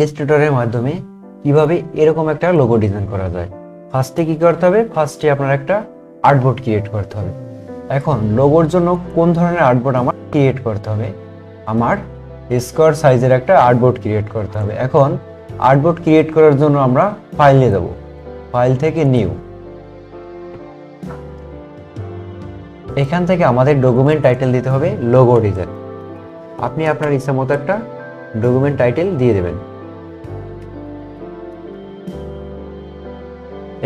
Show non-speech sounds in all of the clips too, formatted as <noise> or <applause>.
ইলিস্ট্রেটরের মাধ্যমে কীভাবে এরকম একটা লোগো ডিজাইন করা যায়। ফার্স্টে কি করতে হবে? ফার্স্টে আপনার একটা আর্টবোর্ড ক্রিয়েট করতে হবে। এখন লোগোর জন্য কোন ধরনের আর্টবোর্ড আমার ক্রিয়েট করতে হবে? আমার স্কোয়ার সাইজের একটা আর্টবোর্ড ক্রিয়েট করতে হবে। এখন আর্টবোর্ড ক্রিয়েট করার জন্য আমরা ফাইলে যাব ফাইল থেকে নিউ এখান থেকে আমাদের ডকুমেন্ট টাইটেল দিতে হবে লোগো ডিজাইন আপনি আপনার ইচ্ছা মতো একটা ডকুমেন্ট টাইটেল দিয়ে দেবেন।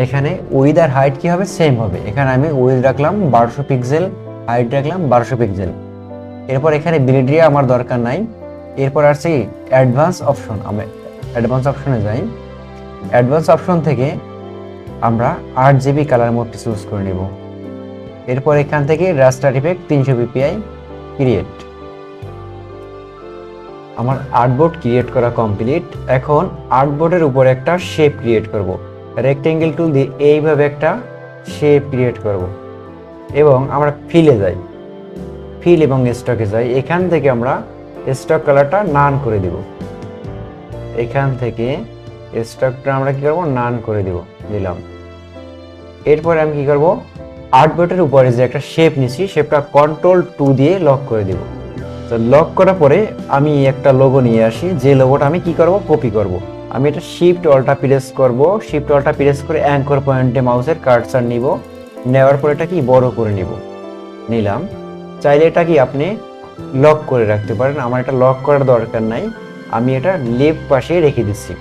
এখানে উইথ আর হাইট কি হবে? সেম হবে। এখানে আমি উইথ রাখলাম বারোশো পিক্সেল হাইট রাখলাম বারোশো পিক্সেল এরপর এখানে বিলিড্রিয়া আমার দরকার নাই। এরপর আসছে অ্যাডভান্স অপশন আমি অ্যাডভান্স অপশনে যাই। অ্যাডভান্স অপশন থেকে আমরা আট জিবি কালার মোডটি চুজ করে নেব। এরপর এখান থেকে রাস্টার ইফেক্ট তিনশো বিপিআই ক্রিয়েট আমার আর্টবোর্ড ক্রিয়েট করা কমপ্লিট এখন আর্টবোর্ডের উপর একটা শেপ ক্রিয়েট করব। রেক্টেঙ্গেল টুল দিয়ে এইভাবে একটা শেপ ক্রিয়েট করব। এবং আমরা ফিলে যাই। ফিল এবং স্টকে যাই। এখান থেকে আমরা স্টক কালারটা নান করে দিব। এখান থেকে স্টকটা আমরা কি করব? নান করে দিব দিলাম এরপরে আমি কি করব? আর্টবোর্ডের উপরে যে একটা শেপ নিছি শেপটা কন্ট্রোল টু দিয়ে লক করে দিব। তো লক করার পরে আমি একটা লোগো নিয়ে আসি। যে লোগোটা আমি কি করব? কপি করব। আমি এটা শিফট অল্টা প্রেস করব। শিফট অল্টা প্রেস করে অ্যাঙ্কর পয়েন্টে মাউসের কার্সার নিব। নেওয়ার পরে এটা কি বড় করে নিব। নিলাম। চাইলে এটা কি আপনি লক করে রাখতে পারেন। আমার এটা লক করার দরকার নাই। আমি এটা লেফট পাশে রেখে দিচ্ছি।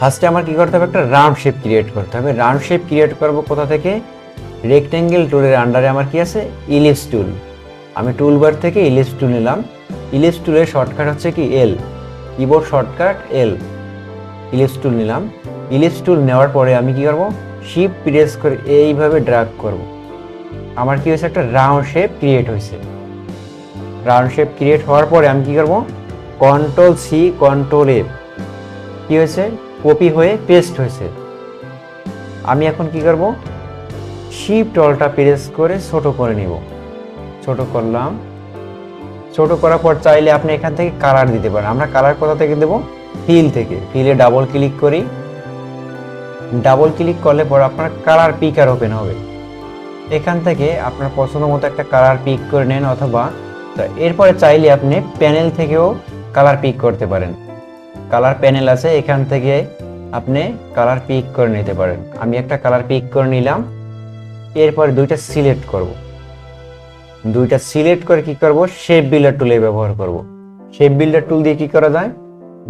ফার্স্টে আমার কি করতে হবে? একটা রাউন্ড শেপ ক্রিয়েট করতে হবে। রাউন্ড শেপ ক্রিয়েট করব কোথা থেকে? রেক্টেঙ্গেল টুলের আন্ডারে আমার কি আছে? ইলিপস টুল আমি টুলবার থেকে ইলিপস টুল নিলাম। ইলিপস টুলের শর্টকাট হচ্ছে কি L keyboard shortcut L ellipse tool নিলাম। ইলিপস টুল নেওয়ার পরে আমি কি করব? শিপ প্রেস করে এইভাবে ড্রাগ করব। আমার কি হয়েছে? একটা রাউন্ড শেপ ক্রিয়েট হয়েছে। রাউন্ড শেপ ক্রিয়েট হওয়ার পরে আমি কি করব? কন্ট্রোল সি কন্ট্রোল এফ কি হয়েছে? কপি হয়ে পেস্ট হয়েছে। আমি এখন কি করব? শিফট অলটা প্রেস করে ছোট করে নিব। ছোট করলাম। ছোট করার পর চাইলে আপনি এখান থেকে কালার দিতে পারেন। আমরা কালার কোথা থেকে দেব? ফিল থেকে। ফিলে ডাবল ক্লিক করি। ডাবল ক্লিক করলে পর আপনার কালার পিকার ওপেন হবে। এখান থেকে আপনার পছন্দ মতো একটা কালার পিক করে নেন অথবা এরপরে চাইলে আপনি প্যানেল থেকেও কালার পিক করতে পারেন। কালার প্যানেল আছে, এখান থেকে আপনি কালার পিক করে নিতে পারেন। আমি একটা কালার পিক করে নিলাম। এরপর দুইটা সিলেক্ট করব। দুইটা সিলেক্ট করে কি করব? শেপ বিল্ডার টুলে ব্যবহার করব। শেপ বিল্ডার টুল দিয়ে কি করা যায়?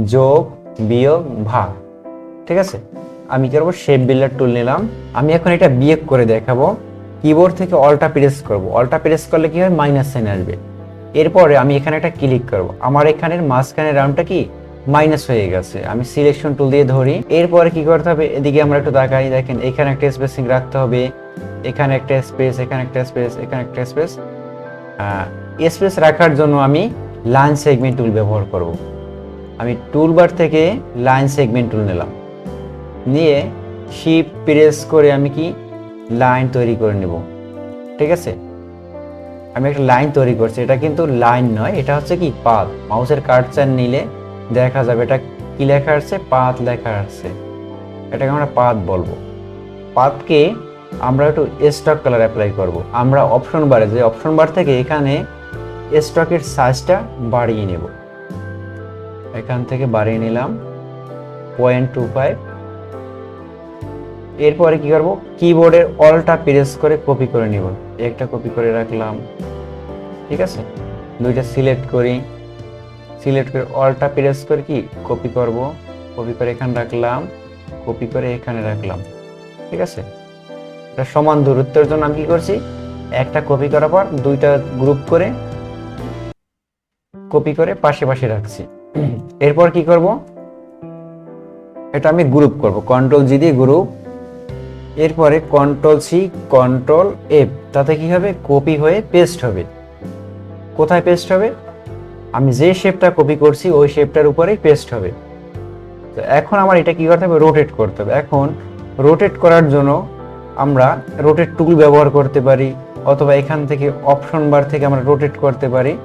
যোগ, বিয়োগ, ভাগ। ঠিক আছে? আমি করব? শেপ বিল্ডার টুল নিলাম। আমি এখন এটা বিয়োগ করে দেখাবো। কিবোর্ড থেকে অল্টা প্রেস করব। অল্টা প্রেস করলে কি হয়? মাইনাস সাইন আসবে। এরপরে আমি এখানে একটা ক্লিক করব। আমার এখানের মাঝখানের রাউন্ডটা কি? মাইনাস হয়ে গেছে। আমি সিলেকশন টুল দিয়ে ধরি। এরপরে কি করতে হবে? এদিকে আমরা একটু তাকাই। দেখেন, এখানে একটা স্পেসিং রাখতে হবে। এখানে একটা স্পেস এখানে একটা স্পেস এখানে একটা স্পেস স্পেস রাখার জন্য আমি লাইন সেগমেন্ট টুল ব্যবহার করব। আমি টুলবার থেকে লাইন সেগমেন্ট টুল নিলাম। নিয়ে শিপ প্রেস করে আমি কি লাইন তৈরি করে নেব। ঠিক আছে? আমি একটা লাইন তৈরি করছি। এটা কিন্তু লাইন নয়, এটা হচ্ছে কি পাত মাউসের কার্সার নিলে দেখা যাবে এটা কি লেখা আসছে পাত লেখা আসছে এটাকে আমরা পাত বলব। পাতকে আমরা একটু স্টক কালার অ্যাপ্লাই করব। আমরা অপশন বারে যে অপশন বার থেকে এখানে স্টকের সাইজটা বাড়িয়ে নেব। এখান থেকে বাড়িয়ে নিলাম পয়েন্ট টু ফাইভ এরপরে কি করব? কিবোর্ডের অলটা প্রেস করে কপি করে নিব। একটা কপি করে রাখলাম। ঠিক আছে? দুইটা সিলেক্ট করি। সিলেক্ট করে অলটা প্রেস করে কি? কপি করব। কপি করে এখানে রাখলাম। কপি করে এখানে রাখলাম। ঠিক আছে? সমান দূরত্বের জন্য আমি কি করছি? একটা কপি করার পর দুইটা গ্রুপ করে কপি করে পাশে পাশে রাখছি। এরপর কি করব? এটা আমি গ্রুপ করব কন্ট্রোল জি দিয়ে গ্রুপ এরপরে কন্ট্রোল সি কন্ট্রোল এফ তাতে কি হবে? কপি হয়ে পেস্ট হবে। কোথায় পেস্ট হবে? আমি যে শেপটা কপি করছি, ওই শেপটার উপরেই পেস্ট হবে। তো এখন আমার এটা কি করতে হবে? রোটেট করতে হবে। এখন রোটেট করার জন্য আমরা রোটেট টুল ব্যবহার করতে পারি, অথবা এখান থেকে অপশন বার থেকে আমরা রোটেট করতে পারি।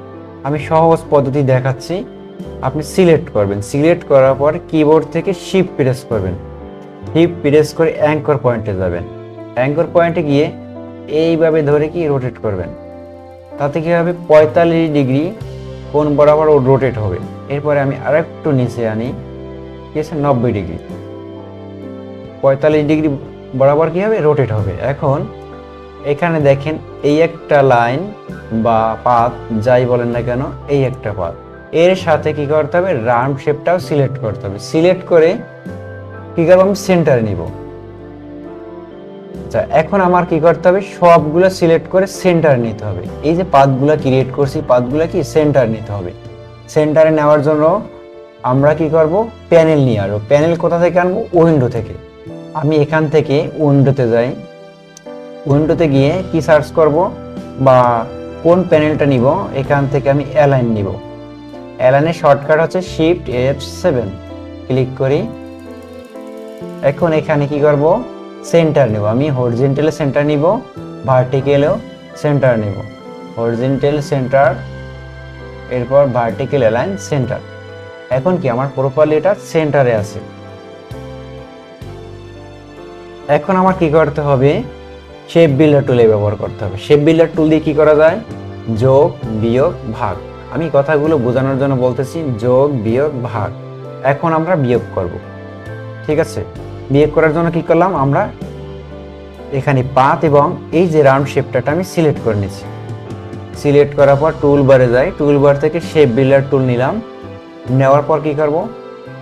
আমি সহজ পদ্ধতি দেখাচ্ছি। আপনি সিলেক্ট করবেন। সিলেক্ট করার পর কিবোর্ড থেকে শিপ প্রেস করবেন। শিপ প্রেস করে অ্যাঙ্কর পয়েন্টে যাবেন। অ্যাঙ্কর পয়েন্টে গিয়ে এইভাবে ধরে কি রোটেট করবেন। তাতে কি হবে? পঁয়তাল্লিশ ডিগ্রি কোন বরাবর ও রোটেট হবে। এরপরে আমি আরেকটু নিচে আনি। কি আছে? নব্বই ডিগ্রি। পঁয়তাল্লিশ ডিগ্রি বরাবর কি হবে? রোটেট হবে। এখন এখানে দেখেন এই একটা লাইন বা পাত যাই বলেন না কেন, এই একটা পাত এর সাথে কি করতে হবে? রাউন্ড শেপটাও সিলেক্ট করতে হবে। সিলেক্ট করে কি করব? আমি সেন্টারে নিব। আচ্ছা এখন আমার কি করতে হবে? সবগুলো সিলেক্ট করে সেন্টার নিতে হবে। এই যে পাতগুলো ক্রিয়েট করছি পাতগুলো কি? সেন্টার নিতে হবে। সেন্টারে নেওয়ার জন্য আমরা কি করব? প্যানেল নিয়ে আসব প্যানেল কোথা থেকে আনব? উইন্ডো থেকে। আমি এখান থেকে উইন্ডোতে যাই। উইন্ডোতে গিয়ে কি সার্চ করব বা কোন প্যানেলটা নিব, এখান থেকে আমি অ্যালাইন নিব। অ্যালাইনের শর্টকাট হচ্ছে শিফট এফ সেভেন। ক্লিক করি। এখন এখানে কি করব? সেন্টার নেব। আমি হরিজেন্টাল সেন্টার নিব ভার্টিক্যালেও সেন্টার নেব। হরিজেন্টাল সেন্টার, এরপর ভার্টিক্যাল অ্যালাইন সেন্টার। এখন কি আমার প্রপারলি এটা সেন্টারে আছে। এখন আমার কি করতে হবে? শেপ বিল্ডার টুলে ব্যবহার করতে হবে। শেপ বিল্ডার টুল দিয়ে কি করা যায়? যোগ, বিয়োগ, ভাগ। আমি কথাগুলো বোঝানোর জন্য বলতেছি, যোগ, বিয়োগ, ভাগ। এখন আমরা বিয়োগ করব। ঠিক আছে? বিয়োগ করার জন্য কি করলাম? আমরা এখানে পাত এবং এই যে রাউন্ড শেপটাটা আমি সিলেক্ট করে নিয়েছি সিলেক্ট করার পর টুল বারে যাই। টুল বার থেকে শেপ বিল্ডার টুল নিলাম। নেওয়ার পর কি করব?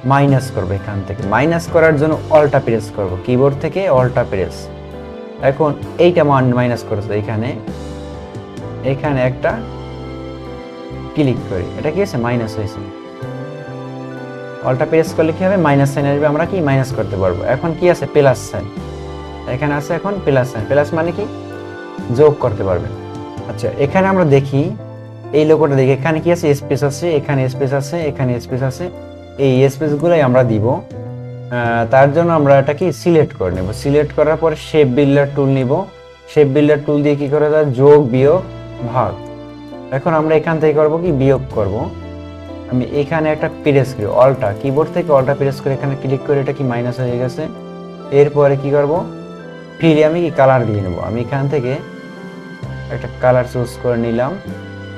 মাইনাস করব এখান থেকে। মাইনাস করার জন্য অল্টা প্রেস করব কিবোর্ড থেকে অল্টা প্রেস এখন এইটা মান মাইনাস করেছে এখানে। এখানে একটা ক্লিক করি। এটা কি আছে মাইনাস হয়েছে। অল্টা প্রেস করলে কি হবে? মাইনাস সাইন আসবে। আমরা কি মাইনাস করতে পারব? এখন কি আছে? প্লাস সাইন এখানে আছে এখন প্লাস সাইন প্লাস মানে কি? যোগ করতে পারবেন আচ্ছা এখানে আমরা দেখি, এই লোগোটা দেখি। এখানে কি আছে? স্পেস আছে, এখানে স্পেস আছে, এখানে স্পেস আছে। এই স্পেসগুলোই আমরা দিব। তার জন্য আমরা এটা কি সিলেক্ট করে নেব। সিলেক্ট করার পর শেপ বিল্ডার টুল নিব। শেপ বিল্ডার টুল দিয়ে কি করা যায়? যোগ, বিয়োগ, ভাগ। এখন আমরা এখান থেকে করব কি? বিয়োগ করব। আমি এখানে একটা প্রেস করি অল্টা কিবোর্ড থেকে অল্টা প্রেস করে এখানে ক্লিক করে এটা কি মাইনাস হয়ে গেছে? এরপরে কি করব? ফিরে আমি কি কালার দিয়ে নেব? আমি এখান থেকে একটা কালার চুজ করে নিলাম।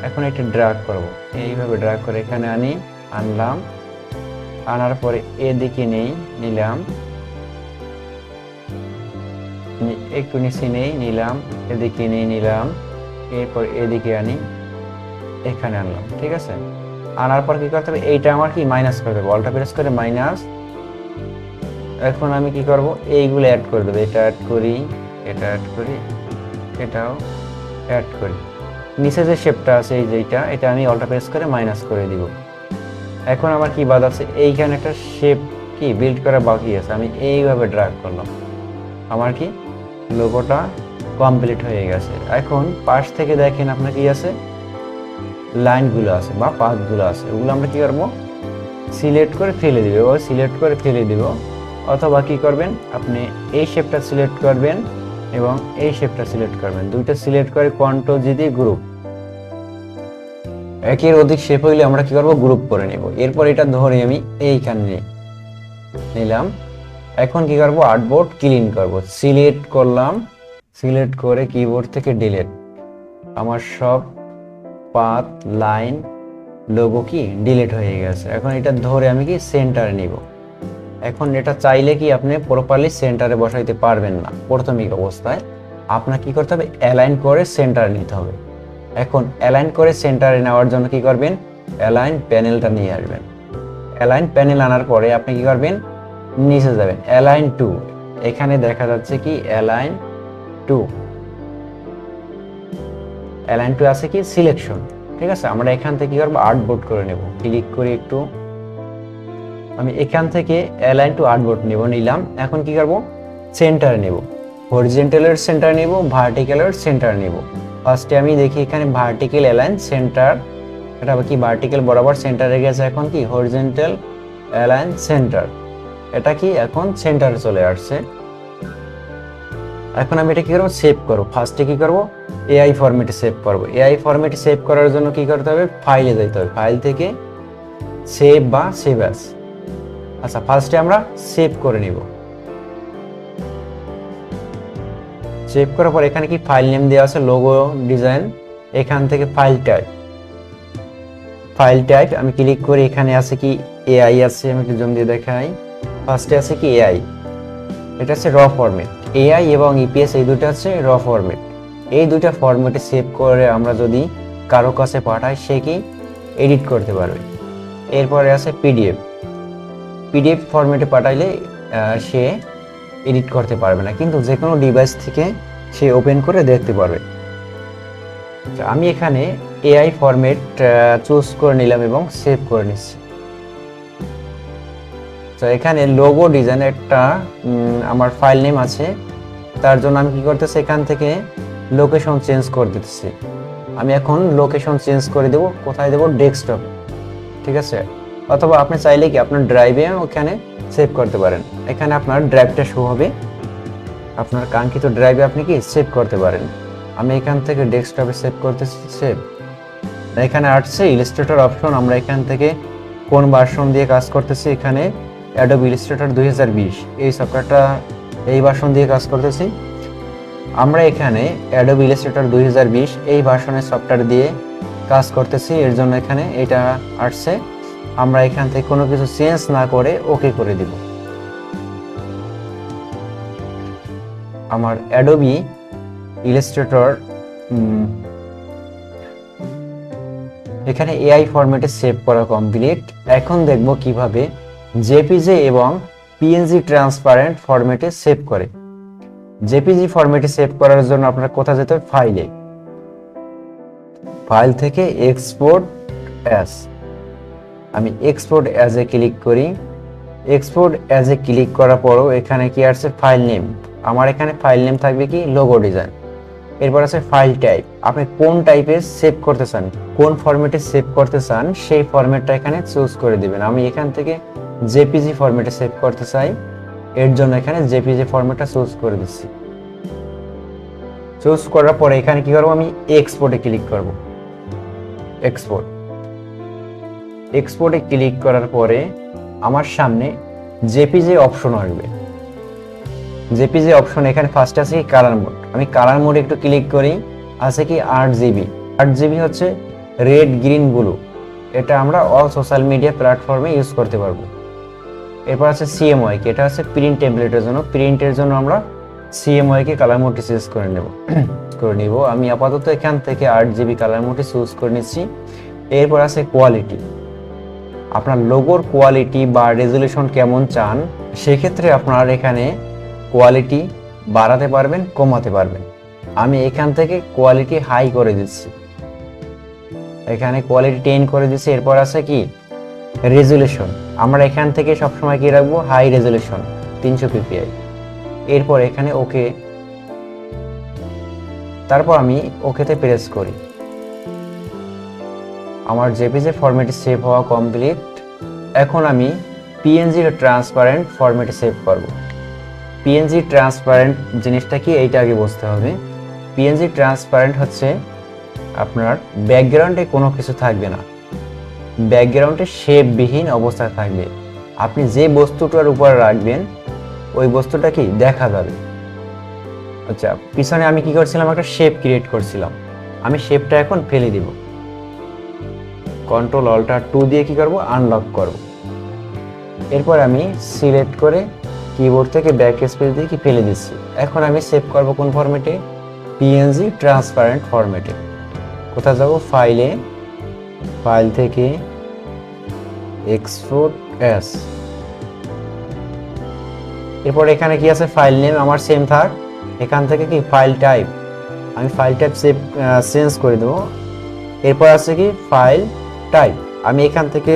এখন একটা ড্রাগ করব। এইভাবে ড্রাগ করে এখানে আনি, আনলাম। আনার পরে এদিকে নেই, নিলাম। একটু নিচে নেই, নিলাম। এদিকে নেই, নিলাম। এরপর এদিকে আনি, এখানে আনলাম, ঠিক আছে? আনার পর কি করতে হবে? এইটা আমার কি? মাইনাস করে দেবো। অল্টা প্রেস করে মাইনাস এখন আমি কি করব? এইগুলো অ্যাড করে দেবো। এটা অ্যাড করি, এটা অ্যাড করি, এটাও অ্যাড করি। নিচে যে শেপটা আছে, এই যেটা এটা আমি অল্টা প্রেস করে মাইনাস করে দিব। এখন আমার কি বাদ আছে, এইখানে একটা শেপ কি বিল্ড করা বাকি আছে, আমি এইভাবে ড্রাগ করলাম। আমার কি লোগোটা কমপ্লিট হয়ে গেছে। এখন পাশ থেকে দেখেন আপনার কি আছে? লাইনগুলো আছে বা পাথগুলো আছে, ওগুলো আমরা কি করব? সিলেক্ট করে ফেলে দিব বা সিলেক্ট করে ফেলে দিব। অথবা কি করবেন, আপনি এই শেপটা সিলেক্ট করবেন এবং এই শেপটা সিলেক্ট করবেন। দুইটা সিলেক্ট করে কন্ট্রোল জি দিয়ে গ্রুপ একের অধিক শেপ হইলে আমরা কি করব? গ্রুপ করে নেব। এরপর এটা ধরে আমি এইখানে নিলাম। এখন কি করব? আর্টবোর্ড ক্লিন করব। সিলেক্ট করলাম। সিলেক্ট করে কিবোর্ড থেকে ডিলেট আমার সব পাত লাইন লোগো কি ডিলেট হয়ে গেছে। এখন এটা ধরে আমি কি সেন্টারে নিব। এখন এটা চাইলে কি আপনি প্রপারলি সেন্টারে বসাইতে পারবেন না। প্রাথমিক অবস্থায় আপনার কি করতে হবে? অ্যালাইন করে সেন্টারে নিতে হবে। এখন অ্যালাইন করে সেন্টারে নেওয়ার জন্য কি করবেন? অ্যালাইন প্যানেলটা নিয়ে আসবেন। অ্যালাইন প্যানেল আনার পরে আপনি কি করবেন? নিচে যাবেন। অ্যালাইন টু এখানে দেখা যাচ্ছে কি? অ্যালাইন টু অ্যালাইন টু আছে কি? সিলেকশন ঠিক আছে? আমরা এখান থেকে কি করব? আর্ট আর্টবোর্ড করে নেব। ক্লিক করে একটু আমি এখান থেকে অ্যালাইন টু আর্ট আর্টবোর্ড নেব, নিলাম। এখন কি করব? সেন্টার নেব। হরিজেন্টালের সেন্টার নেব ভার্টিক্যালের সেন্টার নেব। ফার্স্টে আমি দেখি এখানে ভার্টিক্যাল অ্যালাইন সেন্টার এটা কি ভার্টিক্যাল বরাবর সেন্টারে গেছে এখন কি? হরিজেন্টাল অ্যালাইন সেন্টার এটা কি এখন সেন্টারে চলে আসছে। এখন আমি এটা কি করব? সেভ করব। ফার্স্টে কি করব? এআই ফরম্যাটে সেভ করব। এআই ফরম্যাটে সেভ করার জন্য কি করতে হবে? ফাইলে যেতে হবে। ফাইল থেকে সেভ বা সেভ অ্যাস আচ্ছা ফার্স্টে আমরা সেভ করে নিব। সেভ করার পর এখানে কি ফাইল নেম দেওয়া আছে? লোগো ডিজাইন এখান থেকে ফাইল টাইপ ফাইল টাইপ আমি ক্লিক করি, এখানে আছে কি এআই আছে, আমি একটু জুম দিয়ে দেখাই। ফার্স্টে আছে কি এআই এটা হচ্ছে র ফরম্যাট এআই এবং ইপিএস এই দুটো হচ্ছে র ফরম্যাট এই দুটো ফরম্যাটে সেভ করে আমরা যদি কারও কাছে পাঠাই, সে কি এডিট করতে পারবে। এরপরে আছে পিডিএফ পিডিএফ ফরম্যাটে পাঠাইলে সে এডিট করতে পারবে না, কিন্তু যে কোনো ডিভাইস থেকে সে ওপেন করে দেখতে পারবে। আমি এখানে এআই ফরম্যাট চুজ করে নিলাম এবং সেভ করে নিচ্ছি। তো এখানে লোগো ডিজাইন একটা আমার ফাইল নেম আছে। তার জন্য আমি কি করতেছি, এখান থেকে লোকেশন চেঞ্জ করে দিতেছি। আমি এখন লোকেশন চেঞ্জ করে দেব, কোথায় দেব ডেস্কটপ ঠিক আছে? অথবা আপনি চাইলে কি আপনার ড্রাইভে ওখানে সেভ করতে পারেন। এখানে আপনার ড্রাইভটা শো হবে। আপনার কাঙ্ক্ষিত ড্রাইভে আপনি কি সেভ করতে পারেন। আমি এখান থেকে ডেস্কটপে সেভ করতেছি সেভ এখানে আসছে ইলিস্ট্রেটর অপশন আমরা এখান থেকে কোন ভার্সন দিয়ে কাজ করতেছি, এখানে অ্যাডোব ইলিস্ট্রেটর দুই হাজার বিশ। এই সফটওয়্যারটা এই ভার্সন দিয়ে কাজ করতেছি। আমরা এখানে অ্যাডোব ইলিস্ট্রেটর দুই হাজার বিশ, এই ভার্সনের সফটওয়্যার দিয়ে কাজ করতেছি। এর জন্য এখানে এটা আসছে। আমরা এখান থেকে কোনো কিছু চেঞ্জ না করে ওকে করে দিব। আমার অ্যাডোবি ইলিস্ট্রেটর এখানে এআই ফরম্যাটে সেভ করা কমপ্লিট এখন দেখব কীভাবে জেপিজে এবং পিএনজি ট্রান্সপারেন্ট ফরম্যাটে সেভ করে। জেপিজি ফরম্যাটে সেভ করার জন্য আপনার কোথায় যেতে হবে? ফাইলে ফাইল থেকে এক্সপোর্ট অ্যাস আমি এক্সপোর্ট অ্যাজ এ ক্লিক করি। এক্সপোর্ট অ্যাজ এ ক্লিক করার পরও এখানে কি আসছে? ফাইল নেম আমার এখানে ফাইল নেম থাকবে কি? লোগো ডিজাইন এরপর আছে ফাইল টাইপ আপনি কোন টাইপের সেভ করতে চান, কোন ফরম্যাটে সেভ করতে চান, সেই ফরম্যাটটা এখানে চুজ করে দিবেন। আমি এখান থেকে জেপিজি ফরম্যাটে সেভ করতে চাই। এর জন্য এখানে জেপিজি ফরম্যাটটা চুজ করে দিচ্ছি। চুজ করার পরে এখানে কি করব? আমি এক্সপোর্টে ক্লিক করব। এক্সপোর্ট এক্সপোর্টে ক্লিক করার পরে আমার সামনে জেপিজে অপশন আসবে। জেপিজে অপশন এখানে ফার্স্ট আছে কি কালার মোড আমি কালার মোডে একটু ক্লিক করি, আছে কি আট জিবি। আট জিবি হচ্ছে রেড গ্রিন ব্লু এটা আমরা অল সোশ্যাল মিডিয়া প্ল্যাটফর্মে ইউজ করতে পারব। এরপর আছে সিএমওয়াই কি, এটা হচ্ছে প্রিন্ট টেমপ্লেটের জন্য। প্রিন্টের জন্য আমরা সিএমওয়াই কে কালার মোডটি চুজ করে নেব। <clears throat> করে নিব। আমি আপাতত এখান থেকে আট জিবি কালার মোডটি চুজ করে নিচ্ছি। এরপর আছে কোয়ালিটি আপনার লোগোর কোয়ালিটি বা রেজলিউশন কেমন চান, সেক্ষেত্রে আপনার এখানে কোয়ালিটি বাড়াতে পারবেন, কমাতে পারবেন। আমি এখান থেকে কোয়ালিটি হাই করে দিচ্ছি। এখানে কোয়ালিটি টেন করে দিচ্ছি, এরপর আছে কি? রেজুলেশন আমরা এখান থেকে সবসময় কি রাখব? হাই রেজুলেশন তিনশো পিপিআই এরপর এখানে ওকে তারপর আমি ওকেতে প্রেস করি। আমার জেপিজে ফরম্যাটে সেভ হওয়া কমপ্লিট এখন আমি পিএনজি ট্রান্সপারেন্ট ফরম্যাটে সেভ করব। পিএনজি ট্রান্সপারেন্ট জিনিসটা কি? এইটা আগে বুঝতে হবে। পিএনজি ট্রান্সপারেন্ট হচ্ছে আপনার ব্যাকগ্রাউন্ডে কোনো কিছু থাকবে না। ব্যাকগ্রাউন্ডে শেপবিহীন অবস্থায় থাকবে। আপনি যে বস্তুটার উপর রাখবেন, ওই বস্তুটা কি? দেখা যাবে। আচ্ছা পিছনে আমি কি করছিলাম? একটা শেপ ক্রিয়েট করছিলাম। আমি শেপটা এখন ফেলে দিব। কন্ট্রোল অল্টার টু দিয়ে কি করব? আনলক করব। এরপর আমি সিলেক্ট করে কিবোর্ড থেকে ব্যাক স্পেস দিয়ে কি ফেলে দিচ্ছি। এখন আমি সেভ করব কোন ফরম্যাটে পিএনজি ট্রান্সপারেন্ট ফরম্যাটে কোথায় যাব? ফাইলে ফাইল থেকে এক্সপোর্ট এস এরপর এখানে কি আছে? ফাইল নেম আমার সেম থাক। এখান থেকে কি? ফাইল টাইপ আমি ফাইল টাইপ সেভ চেঞ্জ করে দেবো। এরপর আছে কি? ফাইল টাইপ আমি এখান থেকে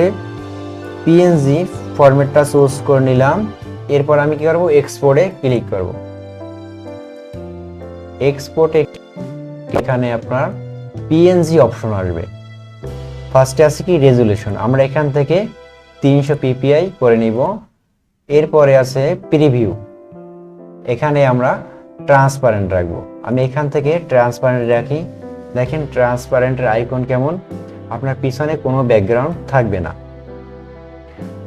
পিএনজি ফরম্যাটটা চুজ করে নিলাম। এরপর আমি কি করব? এক্সপোর্টে ক্লিক করব। এক্সপোর্টে এখানে আপনার পিএনজি অপশন আসবে। ফার্স্টে আছে কি? রেজুলেশন আমরা এখান থেকে তিনশো পিপিআই করে নিব। এরপরে আছে প্রিভিউ এখানে আমরা ট্রান্সপারেন্ট রাখব। আমি এখান থেকে ট্রান্সপারেন্ট রাখি। দেখেন ট্রান্সপারেন্টের আইকন কেমন? আপনার পিছনে কোনো ব্যাকগ্রাউন্ড থাকবে না।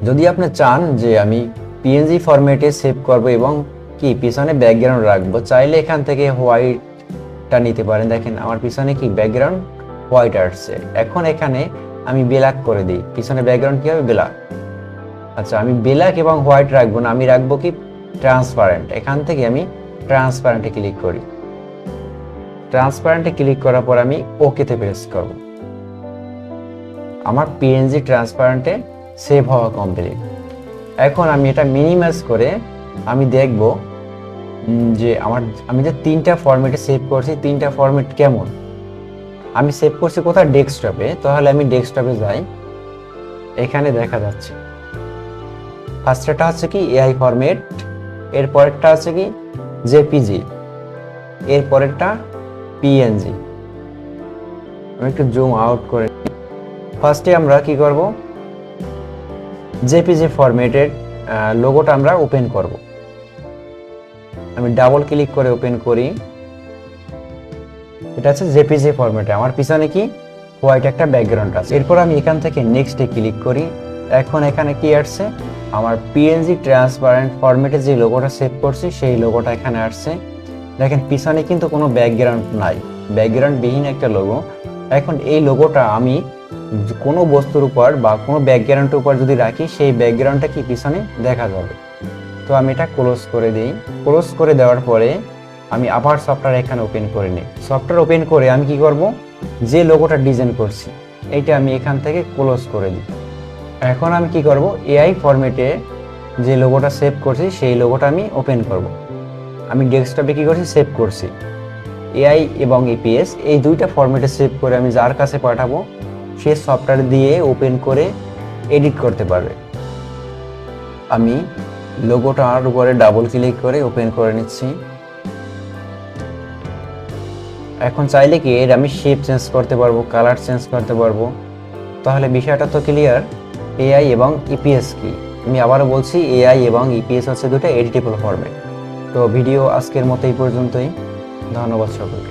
যদি আপনি চান যে আমি পিএনজি ফরম্যাটে সেভ করব এবং কি পিছনে ব্যাকগ্রাউন্ড রাখব, চাইলে এখান থেকে হোয়াইটটা নিতে পারেন। দেখেন, আমার পিছনে কি ব্যাকগ্রাউন্ড হোয়াইট আসছে এখন এখানে আমি ব্ল্যাক করে দিই। পিছনে ব্যাকগ্রাউন্ড কি হবে? ব্ল্যাক আচ্ছা আমি ব্ল্যাক এবং হোয়াইট রাখব না, আমি রাখব কি? ট্রান্সপারেন্ট এখান থেকে আমি ট্রান্সপারেন্টে ক্লিক করি। ট্রান্সপারেন্টে ক্লিক করার পর আমি ওকেতে প্রেস করব। আমার পিএনজি ট্রান্সপারেন্টে সেভ হওয়া কমপ্লিট এখন আমি এটা মিনিমাইজ করে আমি দেখব যে আমার, আমি যে তিনটা ফরম্যাটে সেভ করছি, তিনটা ফরম্যাট কেমন? আমি সেভ করছি কোথায়? ডেস্কটপে তাহলে আমি ডেস্কটপে যাই। এখানে দেখা যাচ্ছে। ফার্স্টটা হচ্ছে কি এআই ফরম্যাট এর পরেরটা হচ্ছে কি জেপিজি এর পরেরটা পিএনজি আমি একটু জুম আউট করে ফার্স্টে আমরা কি করব? জেপিজি ফরম্যাটের লোগোটা আমরা ওপেন করব। আমি ডাবল ক্লিক করে ওপেন করি। এটা হচ্ছে জেপিজি ফরম্যাটে আমার পিছনে কি? হোয়াইট একটা ব্যাকগ্রাউন্ড আছে। এরপর আমি এখান থেকে নেক্সটে ক্লিক করি। এখন এখানে কি আসছে? আমার পিএনজি ট্রান্সপারেন্ট ফরম্যাটে যে লোগোটা সেভ করছি, সেই লোগোটা এখানে আসছে। দেখেন, পিছনে কিন্তু কোনো ব্যাকগ্রাউন্ড নাই। ব্যাকগ্রাউন্ড বিহীন একটা লোগো এখন এই লোগোটা আমি কোনো বস্তুর উপর বা কোনো ব্যাকগ্রাউন্ডের উপর যদি রাখি, সেই ব্যাকগ্রাউন্ডটা কি পিছনে দেখা যাবে। তো আমি এটা ক্লোজ করে দিই। ক্লোজ করে দেওয়ার পরে আমি আবার সফটওয়্যার এখানে ওপেন করে নিই। সফটওয়্যার ওপেন করে আমি কি করব? যে লোগোটা ডিজাইন করছি, এইটা আমি এখান থেকে ক্লোজ করে দিই। এখন আমি কি করব? এআই ফরম্যাটে যে লোগোটা সেভ করছি, সেই লোগোটা আমি ওপেন করব। আমি ডেস্কটপে কি করছি? সেভ করছি। এআই এবং ইপিএস এই দুইটা ফরম্যাটে সেভ করে আমি যার কাছে পাঠাবো সে সফটওয়্যার দিয়ে ওপেন করে এডিট করতে পারবে। আমি লোগোটার উপরে ডাবল ক্লিক করে ওপেন করে নিচ্ছি। এখন চাইলে কি এর আমি শেপ চেঞ্জ করতে পারব কালার চেঞ্জ করতে পারব? তাহলে বিষয়টা তো ক্লিয়ার এআই এবং ইপিএস কি? আমি আবারও বলছি এআই এবং ইপিএস হচ্ছে দুটো এডিটেবল ফরম্যাট তো ভিডিও আজকের মতো এই পর্যন্তই। ধন্যবাদ সকলকে।